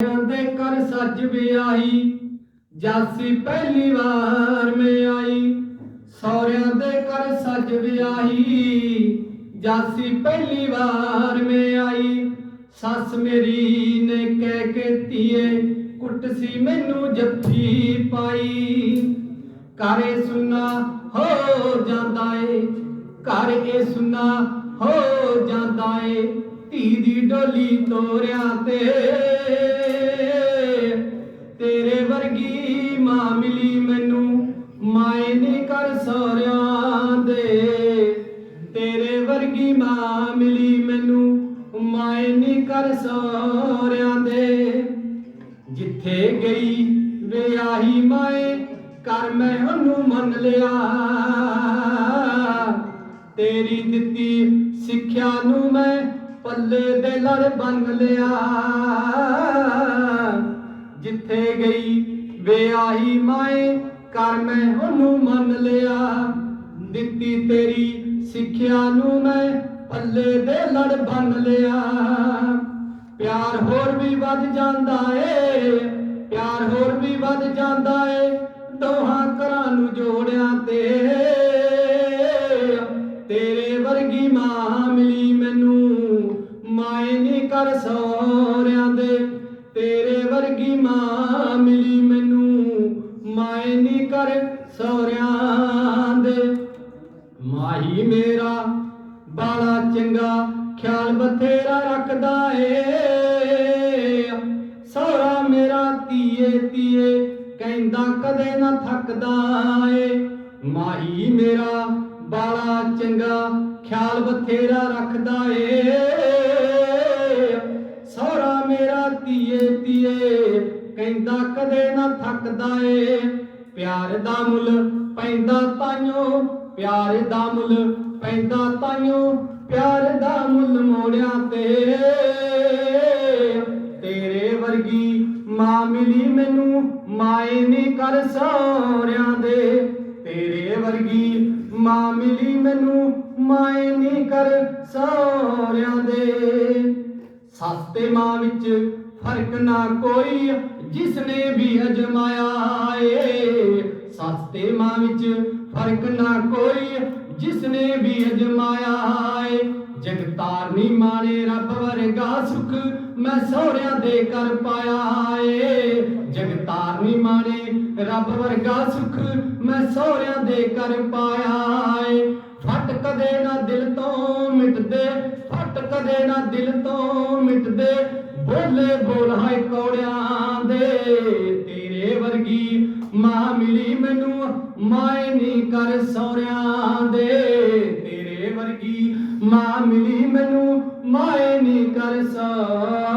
ਦੇ ਕਰ ਸੱਜ ਵਿਆਹੀ, ਜਾਸੀ ਪਹਿਲੀ ਵਾਰ ਮੈਂ ਆਈ। ਸੌਰਿਆਂ ਦੇ ਕਰ ਸੱਜ ਵਿਆਹੀ, ਜਾਸੀ ਪਹਿਲੀ ਵਾਰ ਮੈਂ ਆਈ। ਸੱਸ ਮੇਰੀ ਨੇ ਕਹਿ ਕੇ ਧੀਏ, ਕੁੱਟ ਸੀ ਮੈਨੂੰ ਜੱਫੀ ਪਾਈ। ਘਰੇ ਸੁਨਾ ਹੋ ਜਾਂਦਾ ਏ, ਘਰ ਇਹ ਸੁਨਾ ਹੋ ਜਾਂਦਾ ਏ। ਧੀ ਦੀ ਡੋਲੀ ਤੋਰਿਆਂ ਤੇ ਮਿਲੀ ਮੈਨੂੰ, ਮਾਏ ਨੇ ਕਰ ਸੋਰਿਆਂ ਦੇ। ਤੇਰੇ ਵਰਗੀ ਮਾਂ ਮਿਲੀ ਮੈਨੂੰ, ਮਾਏ ਨੇ ਕਰ ਸੋਰਿਆਂ ਦੇ। ਜਿੱਥੇ ਗਈ ਵਿਆਹੀ ਮਾਏ ਕਰ ਮੈਂ ਉਹਨੂੰ ਮੰਨ ਲਿਆ। ਤੇਰੀ ਦਿੱਤੀ ਸਿੱਖਿਆ ਨੂੰ ਮੈਂ ਪੱਲੇ ਦੇ ਲੜ ਬੰਨ ਲਿਆ। ਜਿੱਥੇ ਗਈ ਵਿਆਹੀ ਮਾਏ ਕਰ ਮੈਂ ਉਹਨੂੰ ਮੰਨ ਲਿਆ। ਦਿੱਤੀ ਤੇਰੀ ਸਿੱਖਿਆ ਨੂੰ ਮੈਂ ਪੱਲੇ ਦੇ ਲੜ ਬੰਨ ਲਿਆ। ਪਿਆਰ ਹੋਰ ਵੀ ਵੱਧ ਜਾਂਦਾ ਏ, ਪਿਆਰ ਹੋਰ ਵੀ ਵੱਧ ਜਾਂਦਾ ਏ, ਦੋਹਾਂ ਘਰਾਂ ਨੂੰ ਜੋੜਿਆਂ ਤੇ। ਤੇਰੇ ਵਰਗੀ ਮਾਂ ਮਿਲੀ ਮੈਨੂੰ, ਮਾਏ ਨੀ ਕਰ ਸੋਰਿਆਂ ਦੇ। ਤੇਰੇ ਵਰਗੀ ਮਾਂ ਮਿਲੀ ਨੀ ਕਰ ਦੇ। ਮਾਹੀ ਮੇਰਾ ਬਾਲਾ ਚੰਗਾ ਖਿਆਲ ਬਥੇਰਾ ਰੱਖਦਾ ਏ। ਸੋਹਰਾ ਮੇਰਾ ਧੀਏ ਧੀਏ, ਕਹਿੰਦਾ ਕਦੇ ਨਾ ਥੱਕਦਾ ਏ। ਮਾਹੀ ਮੇਰਾ ਬਾਲਾ ਚੰਗਾ ਖਿਆਲ ਬਥੇਰਾ ਰੱਖਦਾ ਏ। ਸੋਹਰਾ ਮੇਰਾ ਧੀਏ ਧੀਏ, ਕਹਿੰਦਾ ਕਦੇ ਨਾ ਥੱਕਦਾ ਏ। ਪਿਆਰ ਦਾ ਮੁੱਲ ਪੈਂਦਾ ਤਾਈਓ, ਪਿਆਰ ਦਾ ਮੁੱਲ ਪੈਂਦਾ ਤਾਈਓ, ਪਿਆਰ ਦਾ ਮੁੱਲ ਮੋੜਿਆਂ ਤੇ ਤੇਰੇ ਵਰਗੀ ਮਾਂ ਮਿਲੀ ਮੈਨੂੰ, ਮਾਏ ਨੀ ਕਰ ਸੋਰਿਆਂ ਦੇ। ਤੇਰੇ ਵਰਗੀ ਮਾਂ ਮਿਲੀ ਮੈਨੂੰ, ਮਾਏ ਨੀ ਕਰ ਸੋਰਿਆਂ ਦੇ। ਸੱਸ ਤੇ ਮਾਂ ਵਿੱਚ ਫ਼ਰਕ ਨਾ ਕੋਈ ਜਿਸਨੇ ਵੀ ਅਜਮਾਇਆ ਏ। ਸੱਸ ਤੇ ਮਾਂ ਵਿੱਚ ਫ਼ਰਕ ਨਾ ਕੋਈ ਜਿਸਨੇ ਵੀ ਅਜਮਾਇਆ ਏ। ਜਗਤਾਰਨੀ ਮਾਣੇ ਰੱਬ ਵਰਗਾ ਸੁਖ ਮੈਂ ਸਹੁਰਿਆਂ ਦੇ ਕਰ ਪਾਇਆ ਏ। ਜਗਤਾਰਨੀ ਮਾਣੇ ਰੱਬ ਵਰਗਾ ਸੁਖ ਮੈਂ ਸਹੁਰਿਆਂ ਦੇ ਕਰ ਪਾਇਆ ਏ। ਫਟ ਕਦੇ ਨਾ ਦਿਲ ਤੋਂ ਮਿਟਦੇ, ਫਟ ਕਦੇ ਨਾ ਦਿਲ ਤੋਂ ਮਿਟਦੇ। ਬੋਲੇ ਬੋਲ ਹਾਏ ਕੌੜਿਆਂ ਦੇ, ਤੇਰੇ ਵਰਗੀ ਮਾਂ ਮਿਲੀ ਮੈਨੂੰ, ਮਾਏ ਨੀ ਕਰ ਸੌਰਿਆਂ ਦੇ। ਤੇਰੇ ਵਰਗੀ ਮਾਂ ਮਿਲੀ ਮੈਨੂੰ, ਮਾਏ ਨੀ ਕਰ ਸੌ